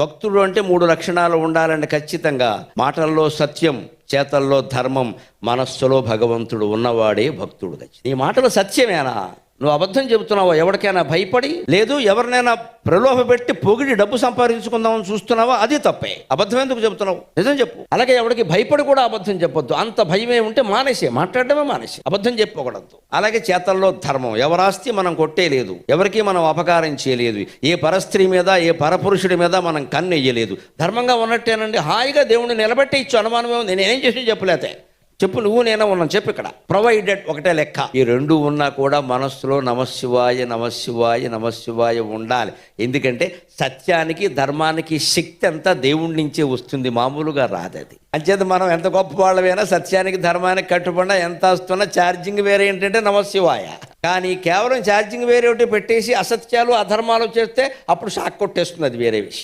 భక్తుడు అంటే మూడు లక్షణాలు ఉండాలంటే ఖచ్చితంగా మాటల్లో సత్యం చేతల్లో ధర్మం మనస్సులో భగవంతుడు ఉన్నవాడే భక్తుడు ఖచ్చితంగా నీ మాటలు సత్యమేనా? నువ్వు అబద్ధం చెబుతున్నావా ఎవరికైనా భయపడి లేదు ఎవరినైనా ప్రలోభ పెట్టి పొగిడి డబ్బు సంపాదించుకుందామని చూస్తున్నావా అది తప్పే. అబద్ధం ఎందుకు చెబుతున్నావు? నిజం చెప్పు. అలాగే ఎవరికి భయపడి కూడా అబద్ధం చెప్పొద్దు. అంత భయమే ఉంటే మానేసే మాట్లాడడమే మానేసే. అబద్ధం చెప్పకూడదు. అలాగే చేతల్లో ధర్మం. ఎవరాస్తి మనం కొట్టేయలేదు ఎవరికి మనం అపకారం చేయలేదు. ఏ పరస్త్రీ మీద ఏ పరపురుషుడి మీద మనం కన్నెయ్యలేదు. ధర్మంగా ఉన్నట్టేనండి. హాయిగా దేవుడిని నిలబెట్టి ఇచ్చు అనుమానమే ఉంది. నేనేం చేసి చెప్పలేతే. చెప్పు నువ్వు నేనే ఉన్నాను. చెప్పు ఇక్కడ. ప్రొవైడెడ్ ఒకటే లెక్క. ఈ రెండు ఉన్నా కూడా మనస్సులో నమశివాయ నమశివాయ నమశివాయ ఉండాలి. ఎందుకంటే సత్యానికి ధర్మానికి శక్తి అంతా దేవుడి నుంచే వస్తుంది. మామూలుగా రాదది అంచేత మనం ఎంత గొప్ప వాళ్ళమైనా సత్యానికి ధర్మానికి కట్టుబడినా ఎంత వస్తున్నా ఛార్జింగ్ వేరే ఏంటంటే నమశివాయ కానీ కేవలం ఛార్జింగ్ వేరే ఒకటి పెట్టేసి అసత్యాలు అధర్మాలు చేస్తే అప్పుడు షాక్ కొట్టేస్తుంది అది వేరే విషయం.